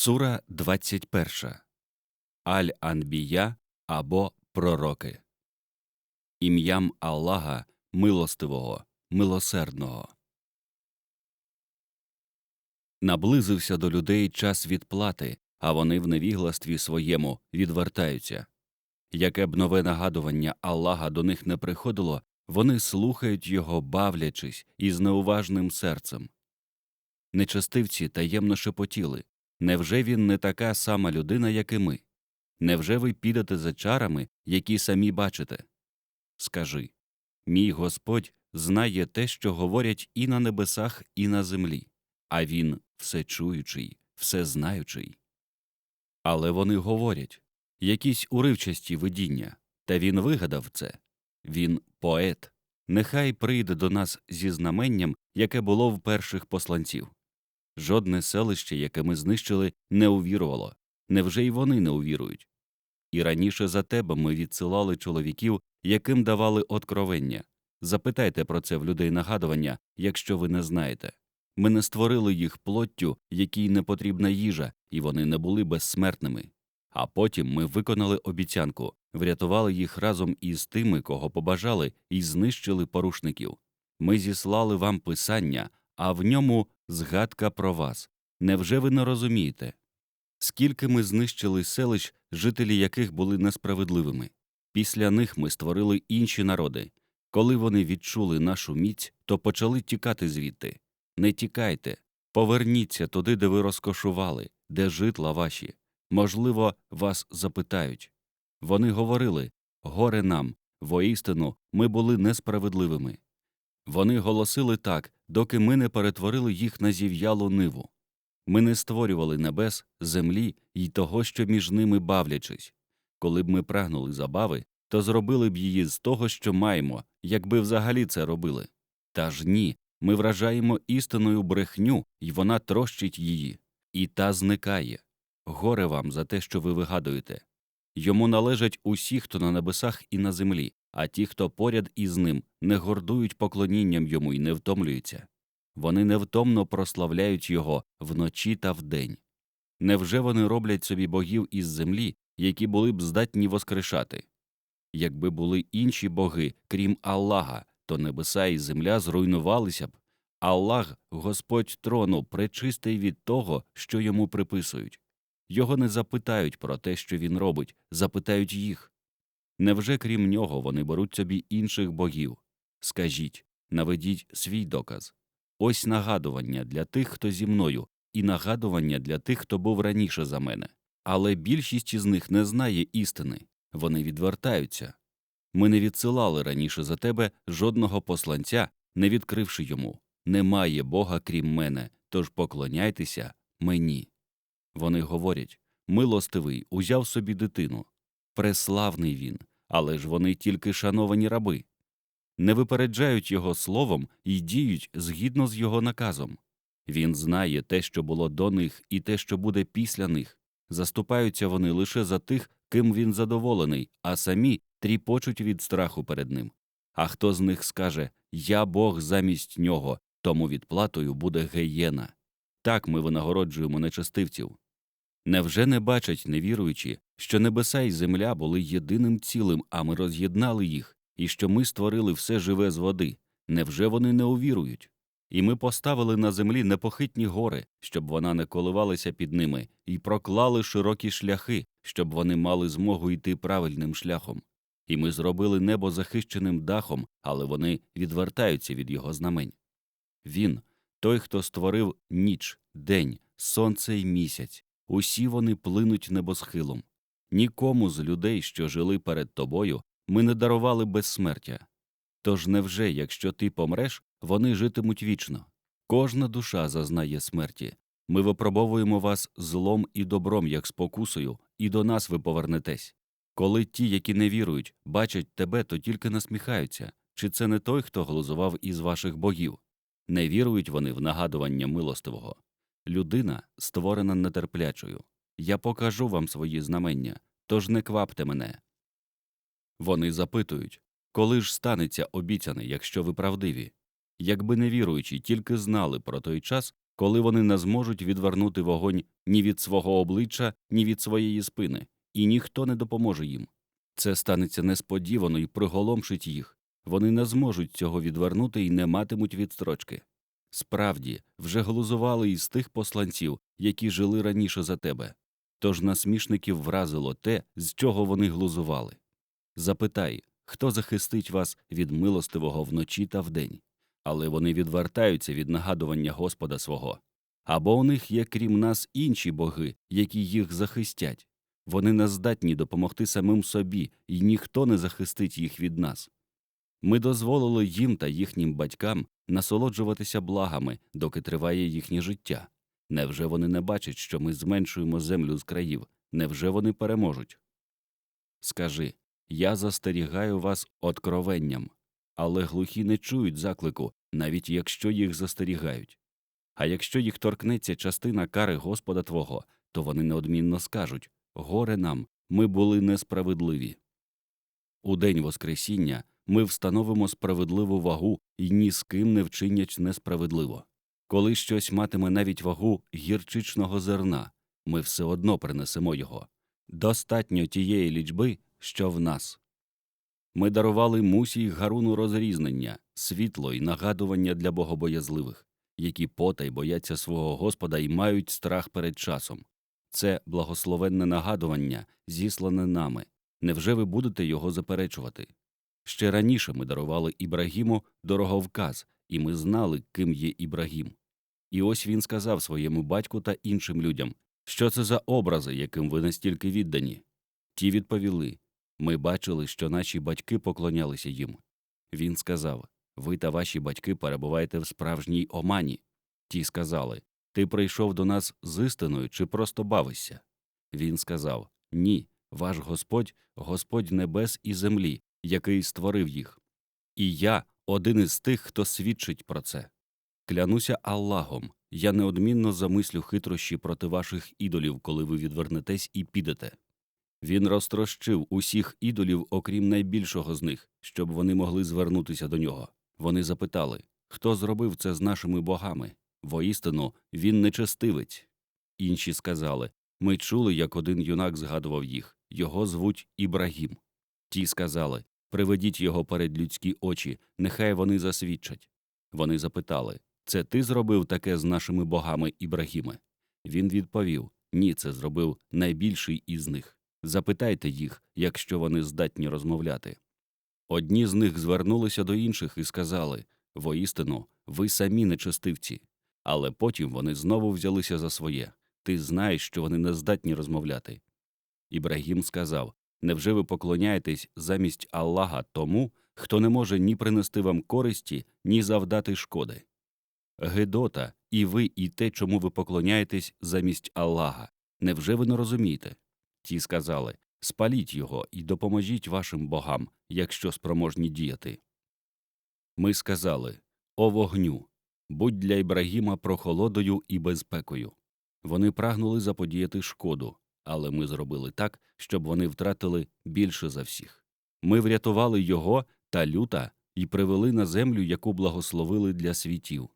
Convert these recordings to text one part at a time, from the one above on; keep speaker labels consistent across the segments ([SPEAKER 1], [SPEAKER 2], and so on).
[SPEAKER 1] Сура 21. Аль-Анбія або Пророки. Ім'ям Аллаха Милостивого, Милосердного. Наблизився до людей час відплати, а вони в невігластві своєму відвертаються. Яке б нове нагадування Аллаха до них не приходило, вони слухають його, бавлячись із неуважним серцем. Нечестивці таємно шепотіли Невже він не така сама людина, як і ми? Невже ви підете за чарами, які самі бачите? Скажи мій Господь знає те, що говорять і на небесах, і на землі, а він всечуючий, всезнаючий. Але вони говорять якісь уривчасті видіння, та він вигадав це він поет. Нехай прийде до нас зі знаменням, яке було в перших посланців. Жодне селище, яке ми знищили, не увірувало. Невже й вони не увірують? І раніше за тебе ми відсилали чоловіків, яким давали откровення. Запитайте про це в людей нагадування, якщо ви не знаєте. Ми не створили їх плоттю, якій не потрібна їжа, і вони не були безсмертними. А потім ми виконали обіцянку, врятували їх разом із тими, кого побажали, і знищили порушників. Ми зіслали вам писання, а в ньому згадка про вас. Невже ви не розумієте? Скільки ми знищили селищ, жителі яких були несправедливими? Після них ми створили інші народи. Коли вони відчули нашу міць, то почали тікати звідти. Не тікайте, поверніться туди, де ви розкошували, де житла ваші. Можливо, вас запитають. Вони говорили горе нам, воістину, ми були несправедливими. Вони голосили так, доки ми не перетворили їх на зів'ялу ниву. Ми не створювали небес, землі й того, що між ними бавлячись. Коли б ми прагнули забави, то зробили б її з того, що маємо, якби взагалі це робили. Та ж ні, ми вражаємо істиною брехню, і вона трощить її, і та зникає. Горе вам за те, що ви вигадуєте. Йому належать усі, хто на небесах і на землі, а ті, хто поряд із ним, не гордують поклонінням йому і не втомлюються. Вони невтомно прославляють його вночі та вдень. Невже вони роблять собі богів із землі, які були б здатні воскрешати? Якби були інші боги, крім Аллаха, то небеса і земля зруйнувалися б. Аллах, Господь трону, пречистий від того, що йому приписують. Його не запитають про те, що він робить, запитають їх. Невже крім нього вони беруть собі інших богів? Скажіть, наведіть свій доказ. Ось нагадування для тих, хто зі мною, і нагадування для тих, хто був раніше за мене. Але більшість із них не знає істини, вони відвертаються. Ми не відсилали раніше за тебе жодного посланця, не відкривши йому немає Бога крім мене, тож поклоняйтеся мені. Вони говорять милостивий узяв собі дитину. Преславний він, але ж вони тільки шановані раби. Не випереджають його словом і діють згідно з його наказом. Він знає те, що було до них, і те, що буде після них. Заступаються вони лише за тих, ким він задоволений, а самі тріпочуть від страху перед ним. А хто з них скаже Я Бог замість нього, тому відплатою буде геєна. Так ми винагороджуємо нечестивців. Невже не бачать невіруючі, що небеса і земля були єдиним цілим, а ми роз'єднали їх, і що ми створили все живе з води? Невже вони не увірують? І ми поставили на землі непохитні гори, щоб вона не коливалася під ними, і проклали широкі шляхи, щоб вони мали змогу йти правильним шляхом. І ми зробили небо захищеним дахом, але вони відвертаються від його знамень. Він той, хто створив ніч, день, сонце й місяць, усі вони плинуть небосхилом. Нікому з людей, що жили перед тобою, ми не дарували безсмертя. Тож невже, якщо ти помреш, вони житимуть вічно? Кожна душа зазнає смерті. Ми випробовуємо вас злом і добром, як спокусою, і до нас ви повернетесь. Коли ті, які не вірують, бачать тебе, то тільки насміхаються чи це не той, хто глузував із ваших богів? Не вірують вони в нагадування милостивого. Людина створена нетерплячою. Я покажу вам свої знамення, тож не квапте мене. Вони запитують коли ж станеться обіцяне, якщо ви правдиві? Якби невіруючі тільки знали про той час, коли вони не зможуть відвернути вогонь ні від свого обличчя, ні від своєї спини, і ніхто не допоможе їм. Це станеться несподівано і приголомшить їх. Вони не зможуть цього відвернути і не матимуть відстрочки. Справді, вже глузували із тих посланців, які жили раніше за тебе. Тож насмішників вразило те, з чого вони глузували. Запитай, хто захистить вас від милостивого вночі та вдень, але вони відвертаються від нагадування Господа свого. Або у них є крім нас інші боги, які їх захистять. Вони не здатні допомогти самим собі, і ніхто не захистить їх від нас. Ми дозволили їм та їхнім батькам насолоджуватися благами, доки триває їхнє життя. Невже вони не бачать, що ми зменшуємо землю з країв? Невже вони переможуть? Скажи я застерігаю вас откровенням, але глухі не чують заклику, навіть якщо їх застерігають. А якщо їх торкнеться частина кари Господа Твого, то вони неодмінно скажуть Горе нам, ми були несправедливі. У день Воскресіння ми встановимо справедливу вагу і ні з ким не вчинять несправедливо. Коли щось матиме навіть вагу гірчичного зерна, ми все одно принесемо його. Достатньо тієї лічби, що в нас. Ми дарували мусі й гаруну розрізнення, світло і нагадування для богобоязливих, які потай бояться свого Господа і мають страх перед часом. Це благословенне нагадування, зіслане нами. Невже ви будете його заперечувати? Ще раніше ми дарували Ібрагіму дороговказ, і ми знали, ким є Ібрагім. І ось він сказав своєму батьку та іншим людям, що це за образи, яким ви настільки віддані. Ті відповіли ми бачили, що наші батьки поклонялися їм. Він сказав Ви та ваші батьки перебуваєте в справжній омані. Ті сказали Ти прийшов до нас з істиною чи просто бавишся? Він сказав Ні, ваш Господь, Господь небес і землі, який створив їх. І я один із тих, хто свідчить про це. Клянуся Аллахом, я неодмінно замислю хитрощі проти ваших ідолів, коли ви відвернетесь і підете. Він розтрощив усіх ідолів, окрім найбільшого з них, щоб вони могли звернутися до нього. Вони запитали хто зробив це з нашими богами? Воістину, він нечестивець. Інші сказали ми чули, як один юнак згадував їх його звуть Ібрагім. Ті сказали Приведіть його перед людські очі, нехай вони засвідчать. Вони запитали Це ти зробив таке з нашими богами Ібрагіме? Він відповів Ні, це зробив найбільший із них. Запитайте їх, якщо вони здатні розмовляти. Одні з них звернулися до інших і сказали Воістину, ви самі нечестивці. Але потім вони знову взялися за своє ти знаєш, що вони не здатні розмовляти. Ібрагім сказав Невже ви поклоняєтесь замість Аллаха тому, хто не може ні принести вам користі, ні завдати шкоди? Гедота, і ви, і те, чому ви поклоняєтесь замість Аллаха. Невже ви не розумієте? Ті сказали спаліть його і допоможіть вашим богам, якщо спроможні діяти. Ми сказали О вогню, будь для Ібрагіма прохолодою і безпекою. Вони прагнули заподіяти шкоду, але ми зробили так, щоб вони втратили більше за всіх. Ми врятували його та люта і привели на землю, яку благословили для світів.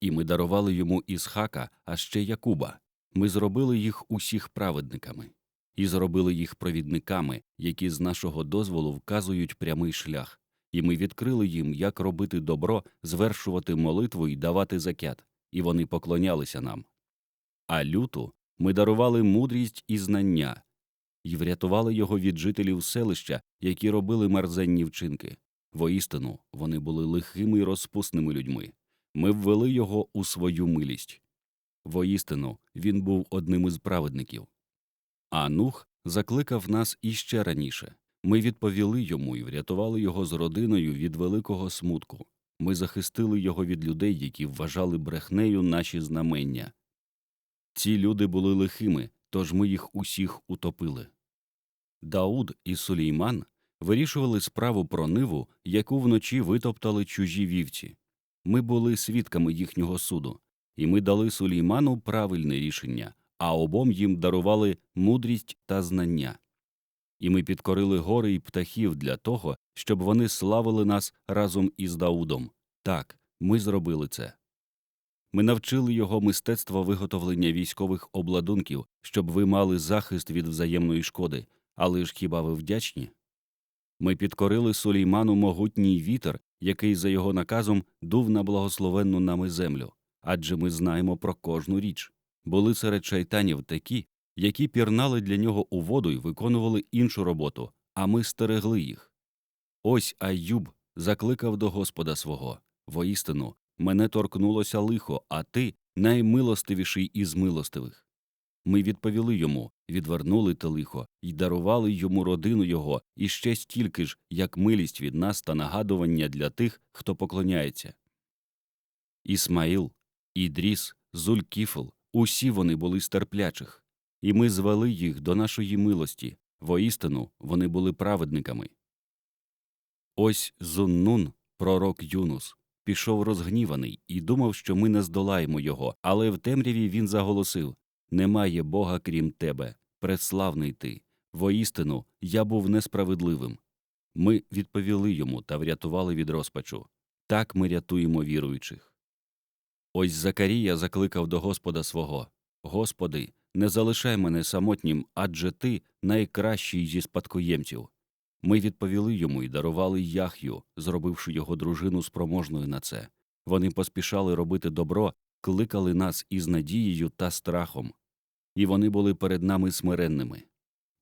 [SPEAKER 1] І ми дарували йому Ісхака, а ще Якуба. Ми зробили їх усіх праведниками і зробили їх провідниками, які з нашого дозволу вказують прямий шлях, і ми відкрили їм, як робити добро, звершувати молитву і давати закят, і вони поклонялися нам. А люту ми дарували мудрість і знання, і врятували його від жителів селища, які робили мерзенні вчинки. Воістину, вони були лихими й розпусними людьми. Ми ввели його у свою милість. Воістину, він був одним із праведників. А Нух закликав нас іще раніше. Ми відповіли йому і врятували його з родиною від великого смутку. Ми захистили його від людей, які вважали брехнею наші знамення. Ці люди були лихими, тож ми їх усіх утопили. Дауд і Сулейман вирішували справу про ниву, яку вночі витоптали чужі вівці. Ми були свідками їхнього суду, і ми дали Сулейману правильне рішення, а обом їм дарували мудрість та знання. І ми підкорили гори й птахів для того, щоб вони славили нас разом із Даудом. Так, ми зробили це. Ми навчили його мистецтво виготовлення військових обладунків, щоб ви мали захист від взаємної шкоди. Але ж хіба ви вдячні? Ми підкорили Сулейману могутній вітер, який за його наказом дув на благословенну нами землю. Адже ми знаємо про кожну річ. Були серед шайтанів такі, які пірнали для нього у воду і виконували іншу роботу, а ми стерегли їх. Ось Аюб закликав до Господа свого воістину, мене торкнулося лихо, а ти наймилостивіший із милостивих. Ми відповіли йому, відвернули те лихо і дарували йому родину його і ще стільки ж, як милість від нас та нагадування для тих, хто поклоняється. Ісмаїл, Ідріс, Зулькіфл усі вони були з терплячих, і ми звели їх до нашої милості, воістину вони були праведниками. Ось Зуннун, пророк Юнус, пішов розгніваний і думав, що ми не здолаємо його, але в темряві він заголосив Немає Бога крім тебе, преславний ти. Воістину, я був несправедливим. Ми відповіли йому та врятували від розпачу. Так ми рятуємо віруючих. Ось Закарія закликав до Господа свого Господи, не залишай мене самотнім, адже ти найкращий зі спадкоємців. Ми відповіли йому і дарували Яхю, зробивши його дружину спроможною на це. Вони поспішали робити добро, кликали нас із надією та страхом, і вони були перед нами смиренними.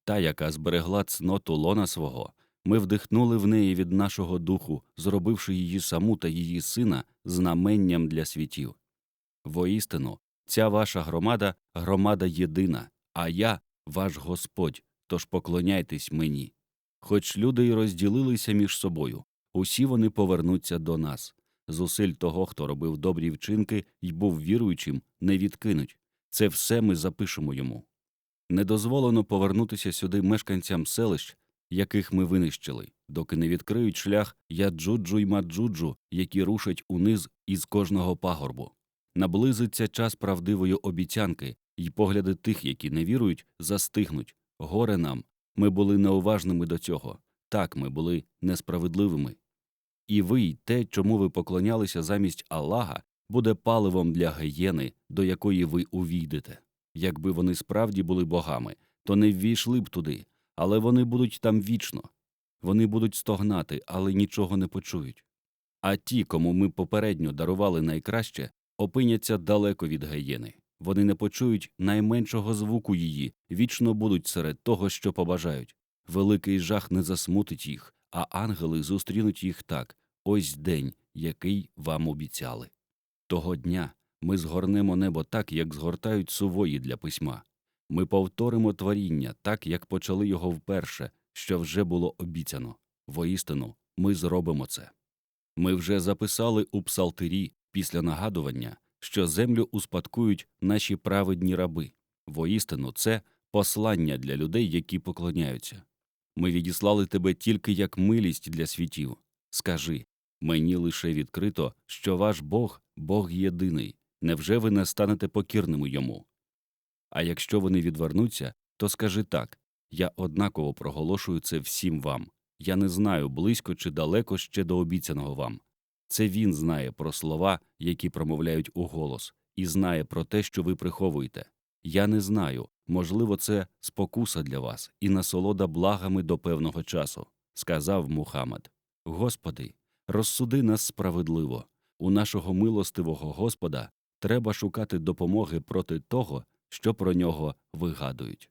[SPEAKER 1] Та, яка зберегла цноту лона свого, ми вдихнули в неї від нашого духу, зробивши її саму та її сина знаменням для світів. Воістину, ця ваша громада громада єдина, а я ваш Господь, тож поклоняйтесь мені. Хоч люди й розділилися між собою, усі вони повернуться до нас. Зусиль того, хто робив добрі вчинки й був віруючим, не відкинуть. Це все ми запишемо йому. Не дозволено повернутися сюди мешканцям селищ, яких ми винищили, доки не відкриють шлях Яджуджу й Маджуджу, які рушать униз із кожного пагорбу. Наблизиться час правдивої обіцянки, й погляди тих, які не вірують, застигнуть. Горе нам. Ми були неуважними до цього. Так, ми були несправедливими. І ви, й те, чому ви поклонялися замість Аллаха, буде паливом для гієни, до якої ви увійдете. Якби вони справді були богами, то не ввійшли б туди, але вони будуть там вічно. Вони будуть стогнати, але нічого не почують. А ті, кому ми попередньо дарували найкраще, опиняться далеко від гієни. Вони не почують найменшого звуку її, вічно будуть серед того, що побажають. Великий жах не засмутить їх, а ангели зустрінуть їх так ось день, який вам обіцяли. Того дня ми згорнемо небо так, як згортають сувої для письма. Ми повторимо творіння так, як почали його вперше, що вже було обіцяно. Воістину, ми зробимо це. Ми вже записали у псалтирі після нагадування, що землю успадкують наші праведні раби. Воістину, це послання для людей, які поклоняються. Ми відіслали тебе тільки як милість для світів. Скажи мені лише відкрито, що ваш Бог Бог єдиний. Невже ви не станете покірними йому? А якщо вони відвернуться, то скажи так я однаково проголошую це всім вам. Я не знаю, близько чи далеко ще до обіцяного вам. Це він знає про слова, які промовляють у голос, і знає про те, що ви приховуєте. Я не знаю, можливо, це спокуса для вас і насолода благами до певного часу, сказав Мухаммад. Господи, розсуди нас справедливо. У нашого милостивого Господа треба шукати допомоги проти того, що про нього вигадують.